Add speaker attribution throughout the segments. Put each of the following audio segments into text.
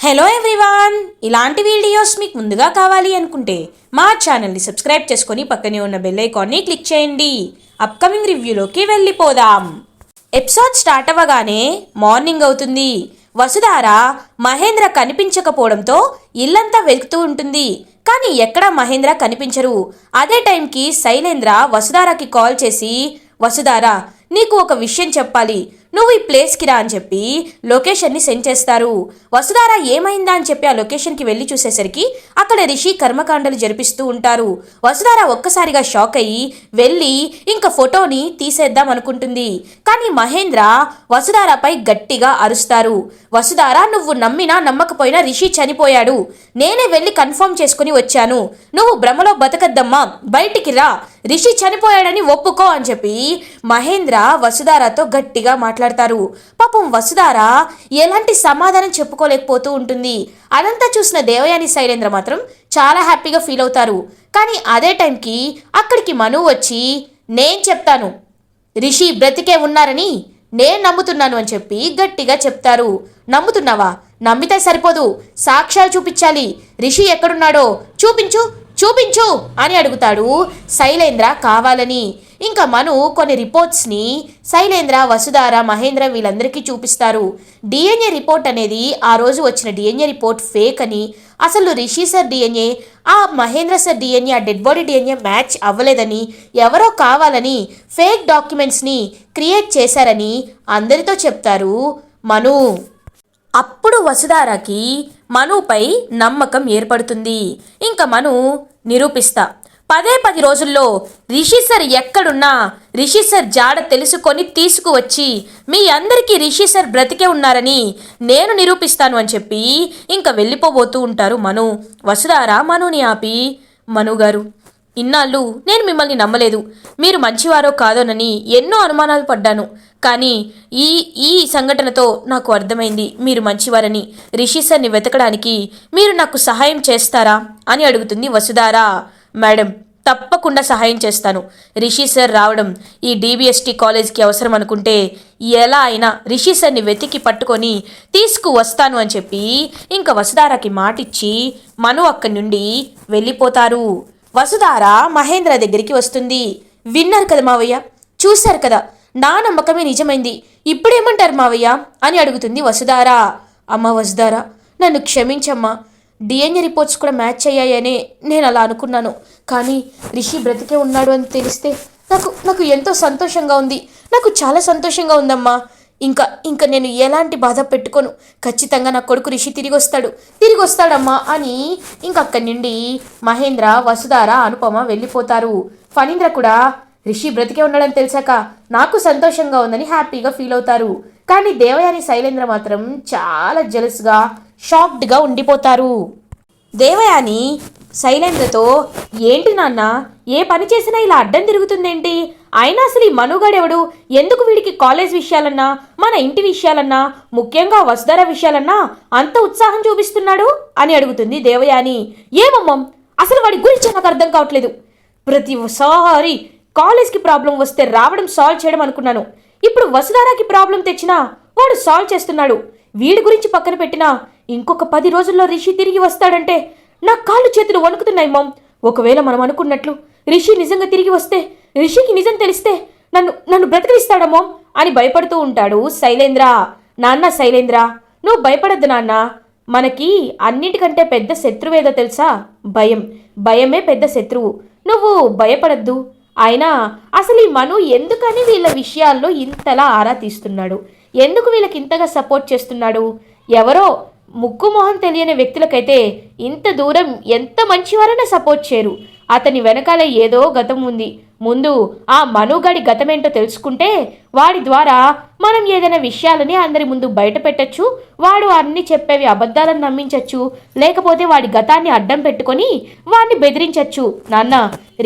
Speaker 1: Hello everyone ఇలాంటి videos మీకు ముందుగా కావాలి అనుకుంటే మా ఛానల్ని సబ్స్క్రైబ్ చేసుకొని పక్కనే ఉన్న బెల్ ఐకాన్ని క్లిక్ చేయండి. అప్కమింగ్ రివ్యూలోకి వెళ్ళిపోదాం. ఎపిసోడ్ స్టార్ట్ అవ్వగానే మార్నింగ్ అవుతుంది. వసుధార మహేంద్ర కనిపించకపోవడంతో ఇల్లంతా వెతుకుతూ ఉంటుంది. కానీ ఎక్కడ మహేంద్ర కనిపించరు? అదే టైంకి శైలేంద్ర వసుధారకి కాల్ చేసి వసుధార నీకు ఒక విషయం చెప్పాలి. నువ్వు ఈ ప్లేస్కి రా అని చెప్పి లొకేషన్ని సెండ్ చేస్తారు. వసుధార ఏమైందా అని చెప్పి ఆ లొకేషన్కి వెళ్ళి చూసేసరికి అక్కడ రిషి కర్మకాండలు జరిపిస్తూ ఉంటారు. వసుధార ఒక్కసారిగా షాక్ అయ్యి వెళ్ళి ఇంకా ఫోటోని తీసేద్దాం అనుకుంటుంది. కానీ మహేంద్ర వసుధారపై గట్టిగా అరుస్తారు. వసుధార నువ్వు నమ్మినా నమ్మకపోయినా రిషి చనిపోయాడు. నేనే వెళ్ళి కన్ఫర్మ్ చేసుకుని వచ్చాను. నువ్వు భ్రమలో బతకద్దమ్మా. బయటికి రా. రిషి చనిపోయాడని ఒప్పుకో అని చెప్పి మహేంద్ర వసుధారతో గట్టిగా మాట్లాడతారు. పాపం వసుధార ఎలాంటి సమాధానం చెప్పుకోలేకపోతూ ఉంటుంది. అదంతా చూసిన దేవయాని శైలేంద్ర మాత్రం చాలా హ్యాపీగా ఫీల్ అవుతారు. కానీ అదే టైంకి అక్కడికి మను వచ్చి నేను చెప్తాను. రిషి బ్రతికే ఉన్నారని నేను నమ్ముతున్నాను అని చెప్పి గట్టిగా చెప్తారు. నమ్ముతున్నావా? నమ్మితే సరిపోదు. సాక్ష్యాలు చూపించాలి. రిషి ఎక్కడున్నాడో చూపించు చూపించు అని అడుగుతాడు శైలేంద్ర కావాలని. ఇంకా మను కొన్ని రిపోర్ట్స్ని శైలేంద్ర వసుధార మహేంద్ర వీళ్ళందరికీ చూపిస్తారు. డిఎన్ఏ రిపోర్ట్ అనేది ఆ రోజు వచ్చిన డిఎన్ఏ రిపోర్ట్ ఫేక్ అని అసలు రిషి సార్ డిఎన్ఏ ఆ మహేంద్ర సార్ డిఎన్ఏ ఆ డెడ్ బాడీ డిఎన్ఏ మ్యాచ్ అవ్వలేదని ఎవరో కావాలని ఫేక్ డాక్యుమెంట్స్ని క్రియేట్ చేశారని అందరితో చెప్తారు మను. అప్పుడు వసుధారకి మనుపై నమ్మకం ఏర్పడుతుంది. ఇంకా మను నిరూపిస్తా. పదే పది రోజుల్లో రిషి సార్ ఎక్కడున్నా రిషి సార్ జాడ తెలుసుకొని తీసుకువచ్చి మీ అందరికీ రిషి సార్ బ్రతికే ఉన్నారని నేను నిరూపిస్తాను అని చెప్పి ఇంకా వెళ్ళిపోబోతూ ఉంటారు మను. వసుధారా మనుని ఆపి మనుగారు ఇన్నాళ్ళు నేను మిమ్మల్ని నమ్మలేదు. మీరు మంచివారో కాదోనని ఎన్నో అనుమానాలు పడ్డాను. కానీ ఈ ఈ సంఘటనతో నాకు అర్థమైంది మీరు మంచివారని. రిషి వెతకడానికి మీరు నాకు సహాయం చేస్తారా? అని అడుగుతుంది వసుధారా. మేడం తప్పకుండా సహాయం చేస్తాను. రిషి సార్ రావడం ఈ డీబీఎస్టీ కాలేజ్కి అవసరం అనుకుంటే ఎలా అయినా రిషి సార్ని వెతికి పట్టుకొని తీసుకువస్తాను అని చెప్పి ఇంకా వసుధారాకి మాటిచ్చి మను అక్కడి నుండి వెళ్ళిపోతారు. వసుధార మహేంద్ర దగ్గరికి వస్తుంది. విన్నారు కదా మావయ్య? చూశారు కదా? నా నమ్మకమే నిజమైంది. ఇప్పుడేమంటారు మావయ్య? అని అడుగుతుంది వసుధార. అమ్మ వసుధార నన్ను క్షమించమ్మా. డిఎన్ఏ రిపోర్ట్స్ కూడా మ్యాచ్ అయ్యాయనే నేను అలా అనుకున్నాను. కానీ రిషి బ్రతికే ఉన్నాడు అని తెలిస్తే నాకు నాకు ఎంతో సంతోషంగా ఉంది. నాకు చాలా సంతోషంగా ఉందమ్మా. ఇంకా ఇంకా నేను ఎలాంటి బాధ పెట్టుకోను. ఖచ్చితంగా నా కొడుకు రిషి తిరిగి వస్తాడు తిరిగి వస్తాడమ్మా అని ఇంక అక్కడి నుండి మహేంద్ర వసుధార అనుపమ వెళ్ళిపోతారు. ఫణీంద్ర కూడా రిషి బ్రతికే ఉన్నాడని తెలిసాక నాకు సంతోషంగా ఉందని హ్యాపీగా ఫీల్ అవుతారు. కానీ దేవయాని శైలేంద్ర మాత్రం చాలా జెలస్గా షాక్డ్గా ఉండిపోతారు. దేవయాని శైలేంద్రతో ఏంటి నాన్న ఏ పని చేసినా ఇలా అడ్డం తిరుగుతుందేంటి? అయినా అసలు ఈ మనుగాడెవడు? ఎందుకు వీడికి కాలేజ్ విషయాలన్నా మన ఇంటి విషయాలన్నా ముఖ్యంగా వసుధర విషయాలన్నా అంత ఉత్సాహం చూపిస్తున్నాడు? అని అడుగుతుంది దేవయాని. ఏమమ్మం అసలు వాడి గురించి నాకు అర్థం కావట్లేదు. ప్రతిసారి కాలేజ్కి ప్రాబ్లం వస్తే రావడం సాల్వ్ చేయడం అనుకున్నాను. ఇప్పుడు వసుధారాకి ప్రాబ్లం తెచ్చినా వాడు సాల్వ్ చేస్తున్నాడు. వీడి గురించి పక్కన పెట్టినా ఇంకొక పది రోజుల్లో రిషి తిరిగి వస్తాడంటే నా కాళ్ళు చేతులు వణుకుతున్నాయి మామ్. ఒకవేళ మనం అనుకున్నట్లు రిషి నిజంగా తిరిగి వస్తే రిషికి నిజం తెలిస్తే నన్ను నన్ను బ్రతికిస్తాడమో అని భయపడుతూ ఉంటాడు శైలేంద్ర. నాన్న శైలేంద్ర నువ్వు భయపడద్దు నాన్న. మనకి అన్నిటికంటే పెద్ద శత్రువేదో తెలుసా? భయం. భయమే పెద్ద శత్రువు. నువ్వు భయపడద్దు. అయినా అసలు ఈ మను ఎందుకని వీళ్ళ విషయాల్లో ఇంతలా ఆరా తీస్తున్నాడు? ఎందుకు వీళ్ళకి ఇంతగా సపోర్ట్ చేస్తున్నాడు? ఎవరో ముక్కు మొహం తెలియని వ్యక్తులకైతే ఇంత దూరం ఎంత మంచివారైనా సపోర్ట్ చేయరు. అతని వెనకాల ఏదో గతం ఉంది. ముందు ఆ మనుగాడి గతమేంటో తెలుసుకుంటే వాడి ద్వారా మనం ఏదైనా విషయాలని అందరి ముందు బయట పెట్టచ్చు వాడు అన్ని చెప్పేవి అబద్ధాలను నమ్మించవచ్చు లేకపోతే వాడి గతాన్ని అడ్డం పెట్టుకొని వాడిని బెదిరించవచ్చు నాన్న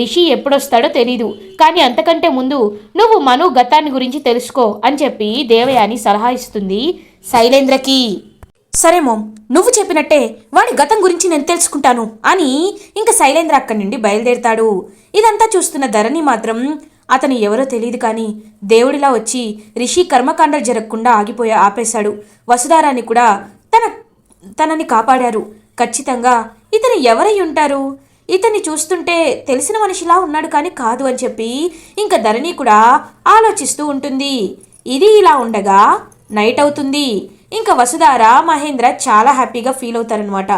Speaker 1: రిషి ఎప్పుడొస్తాడో తెలీదు. కానీ అంతకంటే ముందు నువ్వు మను గతాన్ని గురించి తెలుసుకో అని చెప్పి దేవయాని సలహా ఇస్తుంది శైలేంద్రకి సరే మోమ్ నువ్వు చెప్పినట్టే వాడి గతం గురించి నేను తెలుసుకుంటాను అని ఇంకా శైలేంద్ర అక్కడి నుండి బయలుదేరతాడు. ఇదంతా చూస్తున్న ధరణి మాత్రం అతను ఎవరో తెలియదు కానీ దేవుడిలా వచ్చి రిషి కర్మకాండలు జరగకుండా ఆగిపోయా ఆపేశాడు. వసుధారాన్ని కూడా తన తనని కాపాడారు. ఖచ్చితంగా ఇతను ఎవరై ఉంటారు? ఇతన్ని చూస్తుంటే తెలిసిన మనిషిలా ఉన్నాడు కానీ కాదు అని చెప్పి ఇంకా ధరణి కూడా ఆలోచిస్తూ ఉంటుంది. ఇది ఇలా ఉండగా నైట్ అవుతుంది. ఇంకా వసుధార మహేంద్ర చాలా హ్యాపీగా ఫీల్ అవుతారనమాట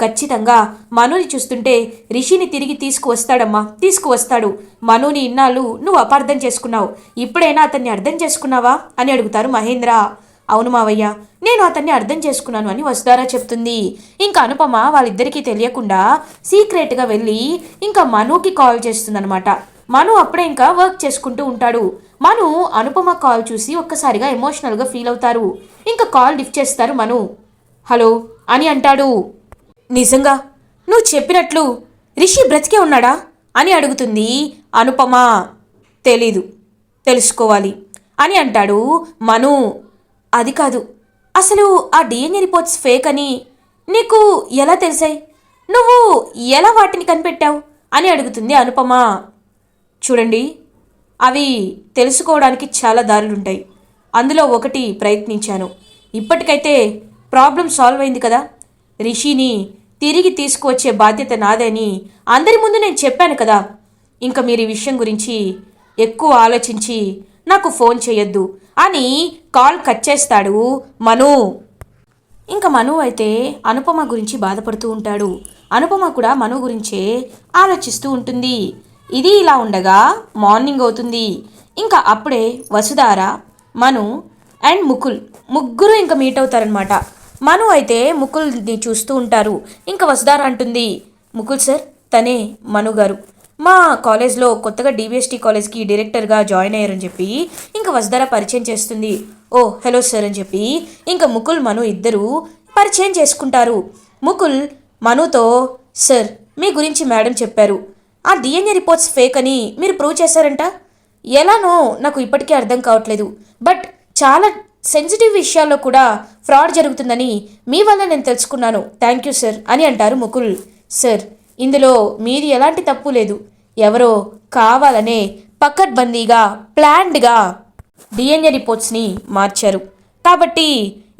Speaker 1: ఖచ్చితంగా మనుని చూస్తుంటే రిషిని తిరిగి తీసుకువస్తాడమ్మా తీసుకువస్తాడు. మనుని ఇన్నాళ్ళు నువ్వు అపార్థం చేసుకున్నావు. ఇప్పుడైనా అతన్ని అర్థం చేసుకున్నావా? అని అడుగుతారు మహేంద్ర. అవును మావయ్య నేను అతన్ని అర్థం చేసుకున్నాను అని వసుధార చెప్తుంది. ఇంకా అనుపమ వాళ్ళిద్దరికీ తెలియకుండా సీక్రెట్గా వెళ్ళి ఇంకా మనుకి కాల్ చేస్తుందనమాట మను అప్పుడే ఇంకా వర్క్ చేసుకుంటూ ఉంటాడు. మను అనుపమ కాల్ చూసి ఒక్కసారిగా ఎమోషనల్గా ఫీల్ అవుతారు. ఇంకా కాల్ లిఫ్ట్ చేస్తారు మను. హలో అని అంటాడు. నిజంగా? నువ్వు చెప్పినట్లు? రిషి బ్రతికే ఉన్నాడా? అని అడుగుతుంది అనుపమ. తెలీదు. తెలుసుకోవాలి. అని అంటాడు మను. అది కాదు. అసలు ఆ డిఎన్ఏ రిపోర్ట్స్ ఫేక్ అని నీకు ఎలా తెలిసాయి? నువ్వు ఎలా వాటిని కనిపెట్టావు? అని అడుగుతుంది అనుపమ. చూడండి. అవి తెలుసుకోవడానికి చాలా దారులు ఉంటాయి అందులో ఒకటి ప్రయత్నించాను. ఇప్పటికైతే ప్రాబ్లం సాల్వ్ అయింది కదా? రిషిని తిరిగి తీసుకువచ్చే బాధ్యత నాదని అందరి ముందు నేను చెప్పాను కదా. ఇంకా మీరు ఈ విషయం గురించి ఎక్కువ ఆలోచించి నాకు ఫోన్ చేయొద్దు అని కాల్ కట్ చేస్తాడు మను. ఇంకా మను అయితే అనుపమ గురించి బాధపడుతూ ఉంటాడు. అనుపమ కూడా మను గురించే ఆలోచిస్తూ ఉంటుంది. ఇది ఇలా ఉండగా మార్నింగ్ అవుతుంది. ఇంకా అప్పుడే వసుధార మను అండ్ ముకుల్ ముగ్గురు ఇంకా మీట్ అవుతారనమాట మను అయితే ముకుల్ని చూస్తూ ఉంటారు. ఇంకా వసుధార అంటుంది ముకుల్ సార్ తనే మను గారు. మా కాలేజ్లో కొత్తగా డిబిఎస్టీ కాలేజ్కి డైరెక్టర్గా జాయిన్ అయ్యారని చెప్పి ఇంకా వసుధార పరిచయం చేస్తుంది. ఓ హలో సార్ అని చెప్పి ఇంకా ముకుల్ మను ఇద్దరు పరిచయం చేసుకుంటారు. ముకుల్ మనుతో సార్ మీ గురించి మేడం చెప్పారు. ఆ డిఎన్ఏ రిపోర్ట్స్ ఫేక్ అని మీరు ప్రూవ్ చేశారంట? ఎలానో నాకు ఇప్పటికీ అర్థం కావట్లేదు. బట్ చాలా సెన్సిటివ్ విషయాల్లో కూడా ఫ్రాడ్ జరుగుతుందని మీ వల్ల నేను తెలుసుకున్నాను. థ్యాంక్ యూ సార్ అని అంటారు ముకుల్. సార్ ఇందులో మీది ఎలాంటి తప్పు లేదు. ఎవరో కావాలనే పకడ్బందీగా ప్లాన్డ్గా డిఎన్ఏ రిపోర్ట్స్ని మార్చారు. కాబట్టి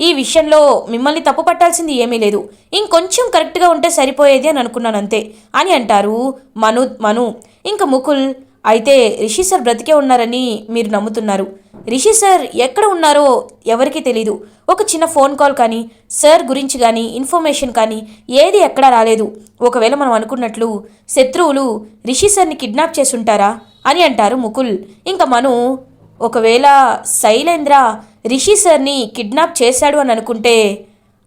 Speaker 1: ఈ విషయంలో మిమ్మల్ని తప్పు పట్టాల్సింది ఏమీ లేదు. ఇంకొంచెం కరెక్ట్గా ఉంటే సరిపోయేది అని అనుకున్నాను అంతే. అని అంటారు మను మను. ఇంకా ముకుల్ అయితే రిషి సార్ బ్రతికే ఉన్నారని మీరు నమ్ముతున్నారు. రిషి సార్ ఎక్కడ ఉన్నారో ఎవరికీ తెలీదు. ఒక చిన్న ఫోన్ కాల్ కానీ సార్ గురించి కానీ ఇన్ఫర్మేషన్ కానీ ఏది ఎక్కడా రాలేదు. ఒకవేళ మనం అనుకున్నట్లు శత్రువులు రిషి సార్ని కిడ్నాప్ చేసి ఉంటారా? అని అంటారు ముకుల్. ఇంకా మను ఒకవేళ శైలేంద్ర రిషి సార్ని కిడ్నాప్ చేశాడు అని అనుకుంటే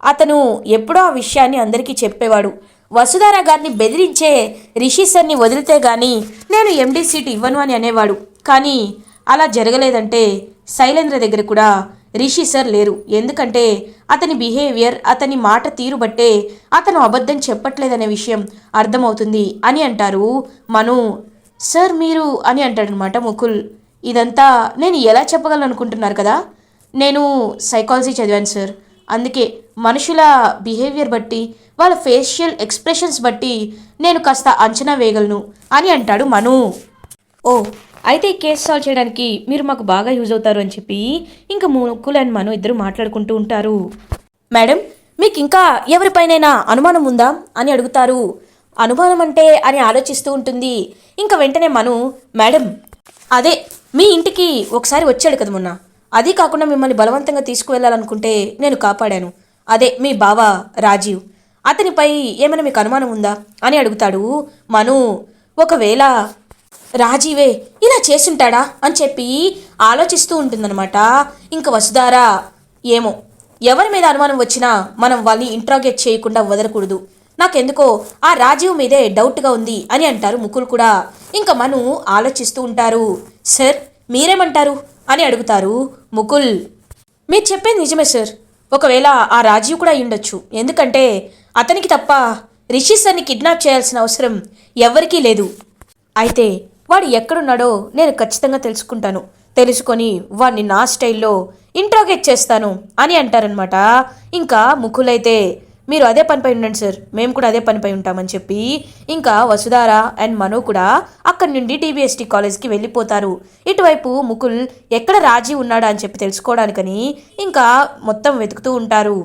Speaker 1: అతను ఎప్పుడో ఆ విషయాన్ని అందరికీ చెప్పేవాడు. వసుధార గారిని బెదిరించే రిషి సార్ని వదిలితే గాని నేను ఎండీ సీట్ ఇవ్వను అని అనేవాడు. కానీ అలా జరగలేదంటే శైలేంద్ర దగ్గర కూడా రిషి సార్ లేరు. ఎందుకంటే అతని బిహేవియర్ అతని మాట తీరు బట్టే అతను అబద్ధం చెప్పట్లేదనే విషయం అర్థమవుతుంది అని అంటారు మను. సార్ మీరు అని అంటాడనమాట ముకుల్. ఇదంతా నేను ఎలా చెప్పగలను అనుకుంటున్నారు కదా? నేను సైకాలజీ చదివాను సార్ అందుకే మనుషుల బిహేవియర్ బట్టి వాళ్ళ ఫేషియల్ ఎక్స్ప్రెషన్స్ బట్టి నేను కాస్త అంచనా వేయగలను అని అంటాడు మను. ఓ అయితే ఈ కేసు సాల్వ్ చేయడానికి మీరు మాకు బాగా యూజ్ అవుతారు అని చెప్పి ఇంకా ముకుల్ అండ్ మను ఇద్దరు మాట్లాడుకుంటూ ఉంటారు. మేడం మీకు ఇంకా ఎవరిపైనైనా అనుమానం ఉందా అని అడుగుతారు. అనుమానం అంటే అని ఆలోచిస్తూ ఉంటుంది. ఇంకా వెంటనే మను మేడం అదే మీ ఇంటికి ఒకసారి వచ్చాడు కదా మొన్న. అది కాకుండా మిమ్మల్ని బలవంతంగా తీసుకువెళ్ళాలనుకుంటే నేను కాపాడాను. అదే మీ బావ రాజీవ్. అతనిపై ఏమైనా మీకు అనుమానం ఉందా? అని అడుగుతాడు మను. ఒకవేళ రాజీవే ఇలా చేసుంటాడా అని చెప్పి ఆలోచిస్తూ ఉంటుందన్నమాట. ఇంక వసుధారా ఏమో. ఎవరి మీద అనుమానం వచ్చినా మనం వాళ్ళని ఇంట్రాగేట్ చేయకుండా వదలకూడదు. నాకెందుకో ఆ రాజీవ్ మీదే డౌట్గా ఉంది అని అంటారు ముకుల్ కూడా. ఇంకా మను ఆలోచిస్తూ ఉంటారు. సార్ మీరేమంటారు? అని అడుగుతారు ముకుల్. మీరు చెప్పేది నిజమే సార్. ఒకవేళ ఆ రాజీవ్ కూడా అయ్యుండొచ్చు. ఎందుకంటే అతనికి తప్ప రిషి సార్ని కిడ్నాప్ చేయాల్సిన అవసరం ఎవరికీ లేదు. అయితే వాడు ఎక్కడున్నాడో నేను ఖచ్చితంగా తెలుసుకుంటాను. తెలుసుకొని వాడిని నా స్టైల్లో ఇంట్రోగేట్ చేస్తాను అని అంటారనమాట ఇంకా ముకులైతే మీరు అదే పనిపై ఉండండి సార్ మేము కూడా అదే పనిపై ఉంటామని చెప్పి ఇంకా వసుధార అండ్ మను కూడా అక్కడి నుండి టీబీఎస్టీ కాలేజ్కి వెళ్ళిపోతారు. ఇటువైపు ముకుల్ ఎక్కడ రాజీ ఉన్నాడా అని చెప్పి తెలుసుకోవడానికని ఇంకా మొత్తం వెతుకుతూ ఉంటారు.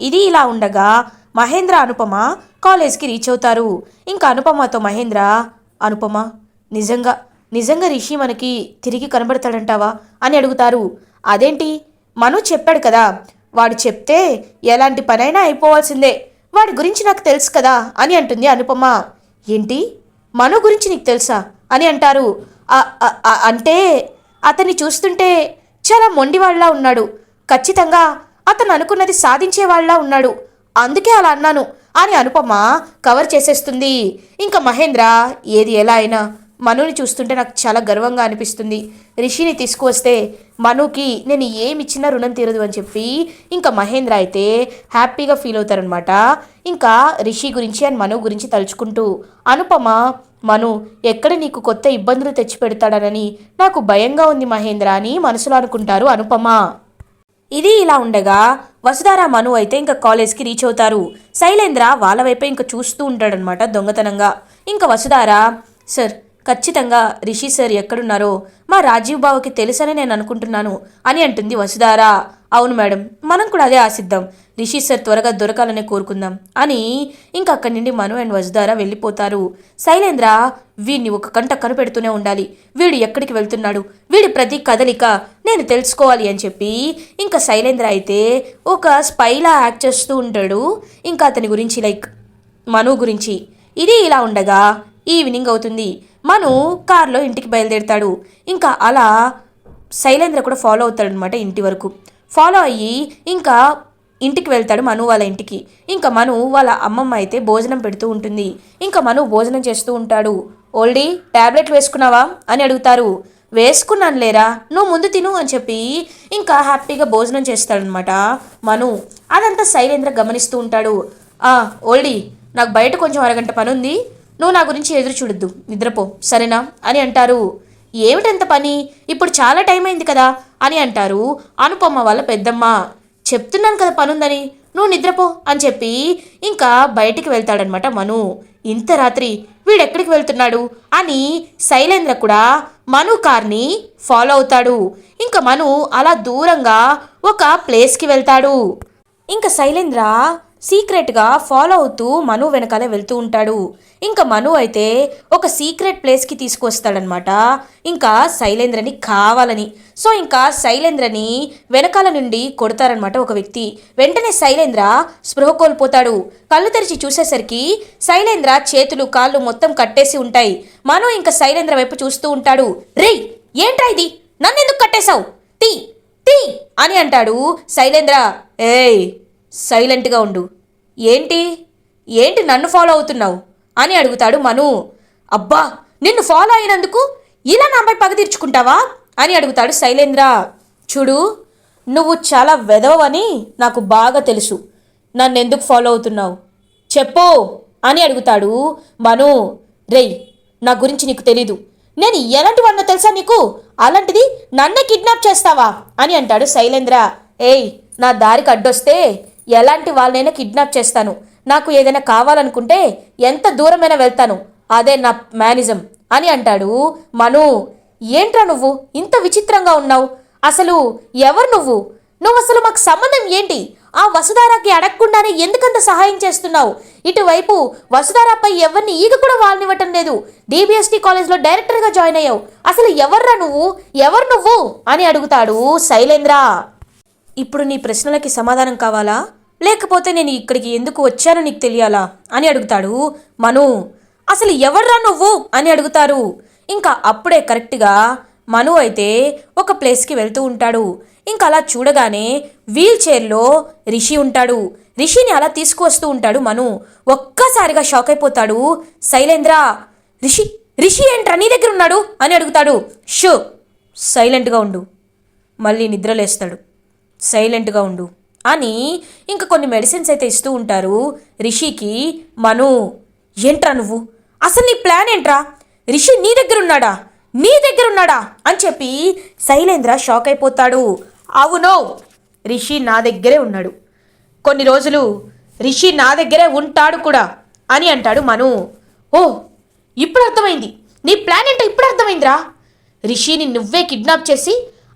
Speaker 1: ఇది ఇలా ఉండగా మహేంద్ర అనుపమ కాలేజ్కి రీచ్ అవుతారు. ఇంకా అనుపమతో మహేంద్ర అనుపమ నిజంగా నిజంగా రిషి మనకి తిరిగి కనబడతాడంటావా అని అడుగుతారు. అదేంటి? మను చెప్పాడు కదా వాడు చెప్తే ఎలాంటి పనైనా అయిపోవాల్సిందే. వాడి గురించి నాకు తెలుసు కదా అని అంటుంది అనుపమ. ఏంటి? మను గురించి నీకు తెలుసా? అని అంటారు. అంటే అతన్ని చూస్తుంటే చాలా మొండివాళ్ళా ఉన్నాడు. ఖచ్చితంగా అతను అనుకున్నది సాధించేవాళ్ళా ఉన్నాడు. అందుకే అలా అన్నాను అని అనుపమ కవర్ చేసేస్తుంది. ఇంకా మహేంద్ర ఏది ఎలా అయినా మనుని చూస్తుంటే నాకు చాలా గర్వంగా అనిపిస్తుంది. రిషిని తీసుకువస్తే మనుకి నేను ఏమి ఇచ్చినా రుణం తీరదు అని చెప్పి ఇంకా మహేంద్ర అయితే హ్యాపీగా ఫీల్ అవుతారనమాట ఇంకా రిషి గురించి అండ్ మను గురించి తలుచుకుంటూ అనుపమ మను ఎక్కడ నీకు కొత్త ఇబ్బందులు తెచ్చిపెడతాడనని నాకు భయంగా ఉంది మహేంద్ర అని మనసులో అనుకుంటారు అనుపమ. ఇది ఇలా ఉండగా వసుధార మను అయితే ఇంకా కాలేజ్కి రీచ్ అవుతారు. శైలేంద్ర వాళ్ళ వైపే ఇంకా చూస్తూ ఉంటాడనమాట దొంగతనంగా. ఇంకా వసుధార సార్ ఖచ్చితంగా రిషి సార్ ఎక్కడున్నారో మా రాజీవ్ బావకి తెలుసని నేను అనుకుంటున్నాను అని అంటుంది వసుధారా. అవును మేడం మనం కూడా అదే ఆశిద్దాం. రిషి సార్ త్వరగా దొరకాలనే కోరుకుందాం అని ఇంకా అక్కడి నుండి మను అండ్ వసుధార వెళ్ళిపోతారు. శైలేంద్ర వీడిని ఒక కంట కనిపెడుతూనే ఉండాలి. వీడు ఎక్కడికి వెళ్తున్నాడు? వీడి ప్రతి కదలిక నేను తెలుసుకోవాలి అని చెప్పి ఇంకా శైలేంద్ర అయితే ఒక స్పైలా యాక్ట్ చేస్తూ ఉంటాడు. ఇంకా అతని గురించి లైక్ మను గురించి. ఇది ఇలా ఉండగా ఈవినింగ్ అవుతుంది. మను కార్లో ఇంటికి బయలుదేరుతాడు. ఇంకా అలా శైలేంద్ర కూడా ఫాలో అవుతాడనమాట ఇంటి వరకు. ఫాలో అయ్యి ఇంకా ఇంటికి వెళ్తాడు మను వాళ్ళ ఇంటికి. ఇంకా మను వాళ్ళ అమ్మమ్మ అయితే భోజనం పెడుతూ ఉంటుంది. ఇంకా మను భోజనం చేస్తూ ఉంటాడు. ఓల్డీ ట్యాబ్లెట్లు వేసుకున్నావా? అని అడుగుతారు. వేసుకున్నాను లేరా? నువ్వు ముందు తిను అని చెప్పి ఇంకా హ్యాపీగా భోజనం చేస్తాడనమాట మను. అదంతా శైలేంద్ర గమనిస్తూ ఉంటాడు. ఓల్డీ నాకు బయట కొంచెం అరగంట పని ఉంది నువ్వు నా గురించి ఎదురు చూడొద్దు. నిద్రపో. సరేనా? అని అంటారు. ఏమిటంత పని? ఇప్పుడు చాలా టైం అయింది కదా? అని అంటారు అనుపమ్మ వాళ్ళ పెద్దమ్మ. చెప్తున్నాను కదా పనుందని. నువ్వు నిద్రపో అని చెప్పి ఇంకా బయటికి వెళ్తాడనమాట మను. ఇంత రాత్రి వీడెక్కడికి వెళ్తున్నాడు? అని శైలేంద్ర కూడా మను కార్ని ఫాలో అవుతాడు. ఇంకా మను అలా దూరంగా ఒక ప్లేస్కి వెళ్తాడు. ఇంకా శైలేంద్ర సీక్రెట్గా ఫాలో అవుతూ మను వెనకాలే వెళ్తూ ఉంటాడు. ఇంకా మను అయితే ఒక సీక్రెట్ ప్లేస్కి తీసుకొస్తాడనమాట ఇంకా శైలేంద్రని కావాలని. సో ఇంకా శైలేంద్రని వెనకాల నుండి కొడతారనమాట ఒక వ్యక్తి. వెంటనే శైలేంద్ర స్పృహ కోల్పోతాడు. కళ్ళు తెరిచి చూసేసరికి శైలేంద్ర చేతులు కాళ్ళు మొత్తం కట్టేసి ఉంటాయి. మను ఇంకా శైలేంద్ర వైపు చూస్తూ ఉంటాడు. రేయ్ ఏంట్రా ఇది? నన్నెందుకు కట్టేశావు? తీ తీ అని అంటాడు శైలేంద్ర. ఏయ్ సైలెంట్గా ఉండు. ఏంటి? ఏంటి నన్ను ఫాలో అవుతున్నావు? అని అడుగుతాడు మను. అబ్బా నిన్ను ఫాలో అయినందుకు ఇలా నాపై పగ తీర్చుకుంటావా? అని అడుగుతాడు శైలేంద్ర. చూడు నువ్వు చాలా వెదవని నాకు బాగా తెలుసు. నన్ను ఎందుకు ఫాలో అవుతున్నావు? చెప్పు అని అడుగుతాడు మను. రేయ్ నా గురించి నీకు తెలీదు. నేను ఎలాంటి వాడినో తెలుసా నీకు? అలాంటిది నన్నే కిడ్నాప్ చేస్తావా? అని అంటాడు శైలేంద్ర. ఏయ్ నా దారికి అడ్డొస్తే ఎలాంటి వాళ్ళనైనా కిడ్నాప్ చేస్తాను. నాకు ఏదైనా కావాలనుకుంటే ఎంత దూరమైనా వెళ్తాను. అదే నా మేనిజం అని అంటాడు మను. ఏంట్రా నువ్వు? ఇంత విచిత్రంగా ఉన్నావు. అసలు ఎవరు నువ్వు? నువ్వు అసలు మాకు సంబంధం ఏంటి? ఆ వసుధారాకి అడగకుండానే ఎందుకంత సహాయం చేస్తున్నావు? ఇటువైపు వసుధారాపై ఎవరిని ఈగ కూడా వాళ్ళనివ్వటం లేదు. డిబిఎస్టీ కాలేజ్లో డైరెక్టర్గా జాయిన్ అయ్యావు. అసలు ఎవర్రా నువ్వు? ఎవరు నువ్వు? అని అడుగుతాడు శైలేంద్ర. ఇప్పుడు నీ ప్రశ్నలకి సమాధానం కావాలా? లేకపోతే నేను ఇక్కడికి ఎందుకు వచ్చానో నీకు తెలియాలా? అని అడుగుతాడు మను. అసలు ఎవర్రా నువ్వు? అని అడుగుతారు. ఇంకా అప్పుడే కరెక్ట్గా మను అయితే ఒక ప్లేస్కి వెళ్తూ ఉంటాడు. ఇంకా అలా చూడగానే వీల్ చైర్లో రిషి ఉంటాడు. రిషిని అలా తీసుకువస్తూ ఉంటాడు మను. ఒక్కసారిగా షాక్ అయిపోతాడు. శైలేంద్ర రిషి రిషి ఏంట్రా నీ దగ్గర ఉన్నాడు? అని అడుగుతాడు. షో! సైలెంట్గా ఉండు. మళ్ళీ నిద్రలేస్తాడు. సైలెంట్గా ఉండు అని ఇంకా కొన్ని మెడిసిన్స్ అయితే ఇస్తూ ఉంటారు. రిషికి మను ఏంట్రా నువ్వు? అసలు నీ ప్లాన్ ఏంట్రా? రిషి నీ దగ్గర ఉన్నాడా నీ దగ్గర ఉన్నాడా అని చెప్పి శైలేంద్ర షాక్ అయిపోతాడు. అవునో రిషి నా దగ్గరే ఉన్నాడు. కొన్ని రోజులు రిషి నా దగ్గరే ఉంటాడు కూడా అని అంటాడు మను. ఓ ఇప్పుడు అర్థమైంది. నీ ప్లాన్ ఏంటో ఇప్పుడు అర్థమైందిరా. రిషిని నువ్వే కిడ్నాప్ చేసి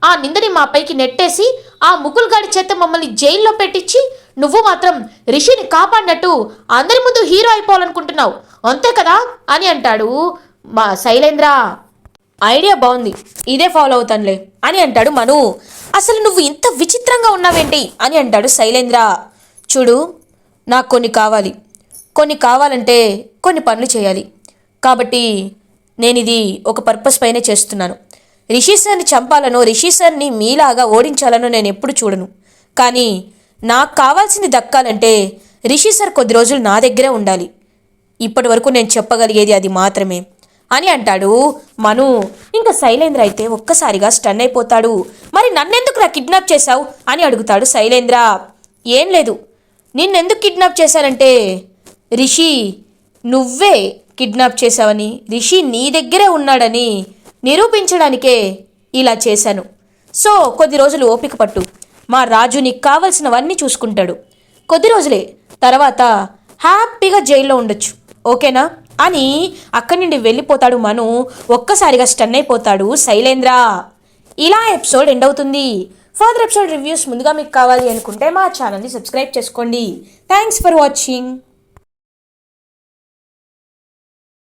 Speaker 1: ఆ నిందని మా పైకి నెట్టేసి ఆ ముగ్గులు చేత మమ్మల్ని జైల్లో పెట్టించి
Speaker 2: నువ్వు మాత్రం రిషిని కాపాడినట్టు అందరి ముందు హీరో అయిపోవాలనుకుంటున్నావు. అంతే కదా? అని అంటాడు మా శైలేంద్ర.
Speaker 1: ఐడియా బాగుంది. ఇదే ఫాలో అవుతానులే అని అంటాడు మను. అసలు నువ్వు ఇంత విచిత్రంగా ఉన్నావేంటి? అని అంటాడు శైలేంద్ర. చూడు నాకు కొన్ని కావాలి. కొన్ని కావాలంటే కొన్ని పనులు చేయాలి. కాబట్టి నేను ఇది ఒక పర్పస్ పైనే చేస్తున్నాను. రిషి సార్ని చంపాలనో రిషి సార్ని మీలాగా ఓడించాలనో నేను ఎప్పుడు చూడను. కానీ నాకు కావాల్సింది దక్కాలంటే రిషి సార్ కొద్ది రోజులు నా దగ్గరే ఉండాలి. ఇప్పటి వరకు నేను చెప్పగలిగేది అది మాత్రమే. అని అంటాడు మను. ఇంకా శైలేంద్ర అయితే ఒక్కసారిగా స్టన్ అయిపోతాడు. మరి నన్నెందుకు రా కిడ్నాప్ చేశావు? అని అడుగుతాడు శైలేంద్ర. ఏం లేదు. నిన్నెందుకు కిడ్నాప్ చేశానంటే రిషి నువ్వే కిడ్నాప్ చేశావని రిషి నీ దగ్గరే ఉన్నాడని నిరూపించడానికే ఇలా చేశాను. సో కొద్ది రోజులు ఓపిక పట్టు. మా రాజు నీకు కావలసినవన్నీ చూసుకుంటాడు. కొద్ది రోజులే తర్వాత హ్యాపీగా జైల్లో ఉండొచ్చు. ఓకేనా? అని అక్కడి నుండి వెళ్ళిపోతాడు మను. ఒక్కసారిగా స్టన్ అయిపోతాడు శైలేంద్ర. ఇలా ఎపిసోడ్ ఎండ్ అవుతుంది. ఫర్దర్ ఎపిసోడ్ రివ్యూస్ ముందుగా మీకు కావాలి అనుకుంటే మా ఛానల్ని సబ్స్క్రైబ్ చేసుకోండి. Thanks for watching.